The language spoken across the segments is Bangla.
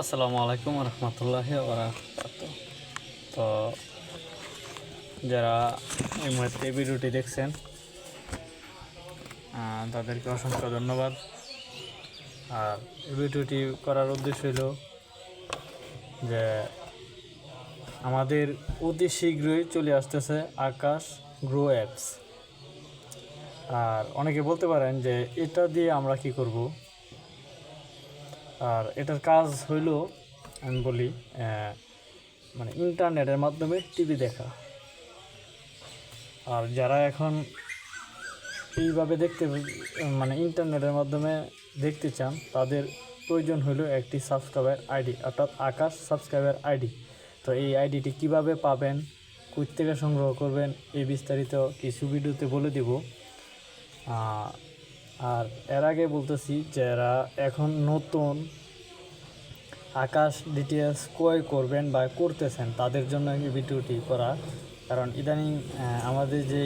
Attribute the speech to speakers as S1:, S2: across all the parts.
S1: আসসালামু আলাইকুম রহমতুল্লাহ তো যারা এই মুহূর্তে ভিডিওটি দেখছেন তাদেরকে অসংখ্য ধন্যবাদ। আর ভিডিওটি করার উদ্দেশ্য হলো যে আমাদের অতি শীঘ্রই চলে আসতেছে আকাশ গ্রো অ্যাপস। আর অনেকে বলতে পারেন যে এটা দিয়ে আমরা কি করব? আর এটার কাজ হইল, আমি বলি মানে ইন্টারনেটের মাধ্যমে টিভি দেখা। আর যারা এখন এইভাবে দেখতে মানে ইন্টারনেটের মাধ্যমে দেখতে চান, তাদের প্রয়োজন হলো একটি সাবস্ক্রাইবার আইডি অর্থাৎ আকাশ সাবস্ক্রাইবার আইডি তো এই আইডিটি কীভাবে পাবেন কোথ থেকে সংগ্রহ করবেন, এই বিস্তারিত কিছু ভিডিওতে বলে দেব। আর এর আগে বলতেছি যারা এখন নতুন আকাশ ডিটিএস ক্রয় করবেন বা করতেছেন, তাদের জন্য এই ভিডিওটি করা। কারণ ইদানিং আমাদের যে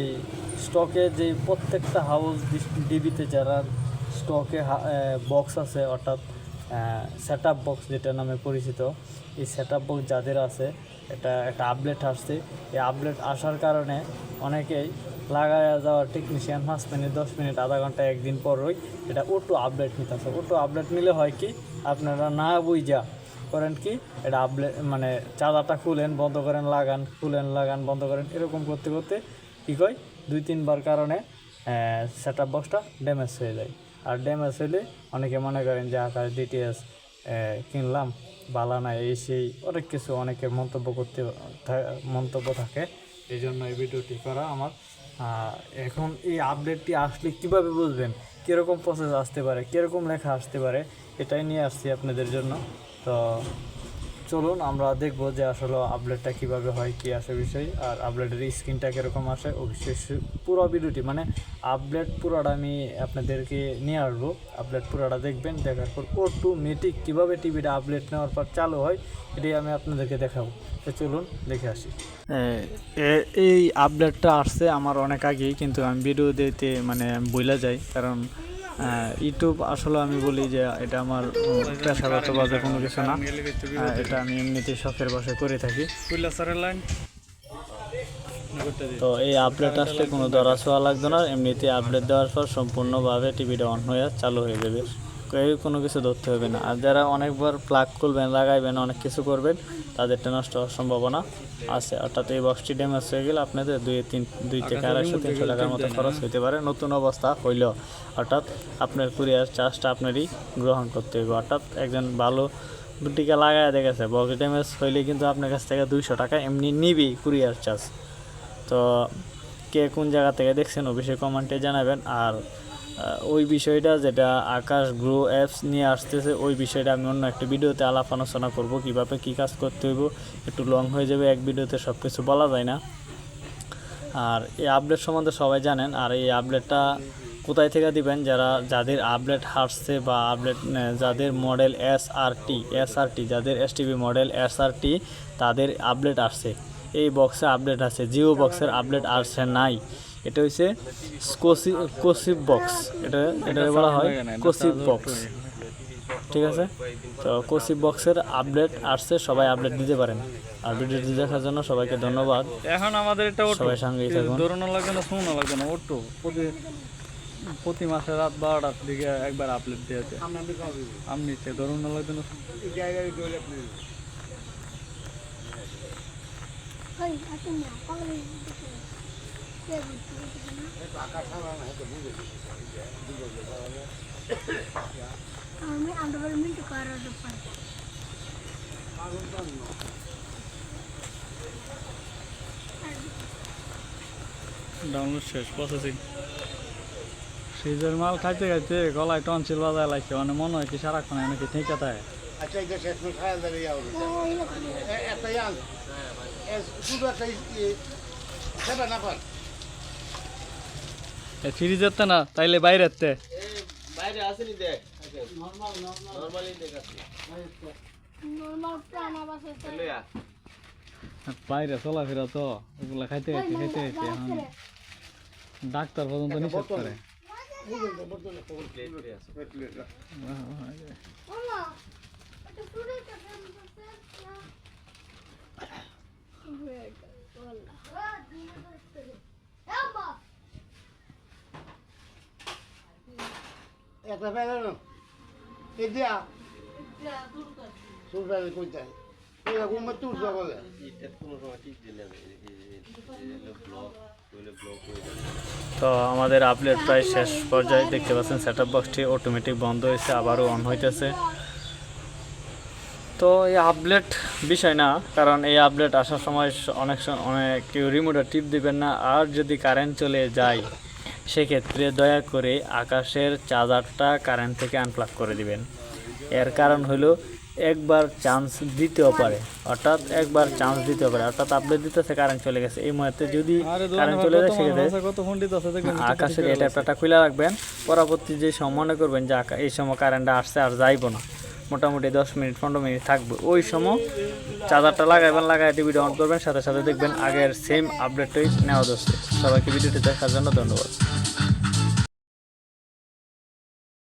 S1: স্টকে যে প্রত্যেকটা হাউস ডিবিতে যারা স্টকে বক্স আছে, অর্থাৎ সেট বক্স যেটা নামে পরিচিত, এই সেট বক্স যাদের আছে এটা একটা আপডেট আসছে। এই আপডেট আসার কারণে অনেকেই লাগায় যাওয়ার টেকনিশিয়ান পাঁচ মিনিট, দশ মিনিট, আধা ঘণ্টা একদিন পরই এটা অটো আপডেট নিতেছে। অটো আপডেট নিলে হয় কি, আপনারা না বুঝা করেন কি, এটা আপডেট মানে চার্জারটা খুলেন, বন্ধ করেন, লাগান, খুলেন, লাগান, বন্ধ করেন, এরকম করতে করতে কী কয়, দুই, তিনবার কারণে সেট বক্সটা ড্যামেজ হয়ে যায়। আর ড্যামেজ হলে অনেকে মনে করেন যে আকাশ ডিটিএস কিনলাম, বালা না এই সেই অনেক কিছু, অনেকের মন্তব্য করতে মন্তব্য থাকে। এই জন্য এই ভিডিওটি করা আমার। এখন এই আপডেটটি আসলে কীভাবে বুঝবেন? কীরকম প্রসেস আসতে পারে? কীরকম লেখা আসতে পারে? এটাই নিয়ে আসছি আপনাদের জন্য। তো চলুন আমরা দেখব যে আসলে আপডেটটা কীভাবে হয়, কি আসে বিষয়, আর আপডেটের স্ক্রিনটা কীরকম আসে অবশ্যই পুরো ভিডিওটি মানে আপডেট পুরোটা আমি আপনাদেরকে নিয়ে আসব। আপডেট পুরোটা দেখবেন, দেখার পর অটোমেটিক কীভাবে টিভিটা আপডেট নেওয়ার পর চালু হয়, এটাই আমি আপনাদেরকে দেখাবো। তো চলুন দেখে আসি। এই আপডেটটা আসছে আমার অনেক আগেই, কিন্তু আমি ভিডিও দিতে মানে বইলা যাই, কারণ ইউটিউব আসলে আমি বলি যে এটা আমার পেশাগত বাজে কোনো কিছু না। আহ, এটা আমি এমনিতে শখের বসে করে থাকি। তো এই আপডেট আসলে কোনো ধরা ছোঁয়া লাগবে না। এমনিতে আপডেট দেওয়ার পর সম্পূর্ণভাবে টিভিটা অন হয়ে চালু হয়ে যাবে। কোনো কিছু ধরতে হবে না। আর যারা অনেকবার প্লাগ খুলবেন লাগাইবেন অনেক কিছু করবেন তাদেরটা নষ্ট হওয়ার সম্ভাবনা আছে। অর্থাৎ এই বক্সটি ড্যামেজ হয়ে গেলে আপনাদের দুই তিন দুই থেকে আড়াইশো তিনশো টাকার মতো খরচ হতে পারে নতুন অবস্থা হইলেও। অর্থাৎ আপনার কুরিয়ার চার্জটা আপনারই গ্রহণ করতে হবে অর্থাৎ একজন ভালো টিকা লাগায় দেখেছে বক্স ড্যামেজ হইলে কিন্তু আপনার কাছ থেকে দুইশো টাকা এমনি নিবি কুরিয়ার চার্জ তো কে কোন জায়গা থেকে দেখছেন অবশ্যই কমেন্টে জানাবেন। আর ওই বিষয়টা যেটা আকাশ গ্রো অ্যাপস নিয়ে আসতেছে, ওই বিষয়টা আমি অন্য একটা ভিডিওতে আলাপ আলোচনা করব, কীভাবে কী কাজ করতে হইব, একটু লং হয়ে যাবে, এক ভিডিওতে সব কিছু বলা যায় না। আর এই আপডেট সম্বন্ধে সবাই জানেন, আর এই আপডেটটা কোথায় থেকে দিবেন? যারা, যাদের আপডেট হাসছে বা আপডেট যাদের model S R T S R T যাদের S TV model S R T তাদের আপডেট আসছে। এই বক্সে আপডেট আছে, জিও বক্সের আপডেট আসছে নাই। এটা হচ্ছে কোসি কোসিপ বক্স। এটা এটা বলা হয় কোসিপ বক্স। ঠিক আছে? তো কোসিপ বক্সের আপডেট আসছে সবাই আপডেট দিতে পারেন। আর ভিডিওটি দেখার জন্য সবাইকে ধন্যবাদ।
S2: এখন আমাদের এটা অটো
S1: সবাই সঙ্গেই থাকুন।
S2: দৌড়ানো লাগবে না শোনো লাগবে না অটো। প্রতি প্রতি মাসে রাত বারোটার দিকে একবার আপলোড দিয়েছে আমনিতে দৌড়ানো লাগবে না
S3: Hey, lagi? Ya, আমি আন্ডারওয়্যার মিন্টু করার ব্যাপার।
S2: ডাউনলোড শেষ প্রসেসিং সিজের মাল খাইতে খাইতে গলায় টনসিল বাজায় লাগছে মানে মনে হয় কি সারাক্ষণ নাকি ঠিক
S4: que já não sai dali a hora.
S3: ও এলো করে
S4: É
S2: ফ্রিজের তো না তাইলে বাইরের তে
S4: বাইরে আসেনি দেখ নরমাল নরমাল নরমালি
S3: নরমাল প্রাণ আবাস
S2: বাইরে চলাফেরা তো ওগুলা খাইতে খাইতে খাইতে খাইতে এখন ডাক্তার পর্যন্ত নিষেধ করে।
S4: প্লেট আছে।
S3: এটা
S4: এরকম তুলসা বলে
S1: তো আমাদের আপডেট প্রায় শেষ পর্যায়ে দেখতে পাচ্ছেন সেট আপ বক্সটি অটোমেটিক বন্ধ হয়েছে আবারও অন হইতেছে। তো এই আপডেট বিষয় না কারণ এই আপডেট আসার সময় অনেক সময় অনেক কেউ রিমোটে টিপ দিবেন না আর যদি কারেন্ট চলে যায় সেক্ষেত্রে দয়া করে আকাশের চার্জারটা কারেন্ট থেকে আনপ্লাগ করে দিবেন। এর কারণ হলো একবার চান্স দিতেও পারে অর্থাৎ একবার চান্স দিতেও পারে। অর্থাৎ আপডেট দিতেছে কারেন্ট চলে গেছে। এই মুহূর্তে যদি কারেন্ট চলে যায় সেক্ষেত্রে আকাশের ট্যাপটা খুলে রাখবেন। পরবর্তী যে সময় মনে করবেন যে এই সময় কারেন্টটা আসছে আর যাইবো না। মোটামুটি দশ মিনিট পনেরো মিনিট থাকবে। ওই সময় চার্জারটা লাগাইবেন লাগাই টিভিটা অন করবেন। সাথে সাথে দেখবেন আগের সেম আপডেটটাই নেওয়া যাচ্ছে। সবাইকে ভিডিওটি দেখার জন্য ধন্যবাদ।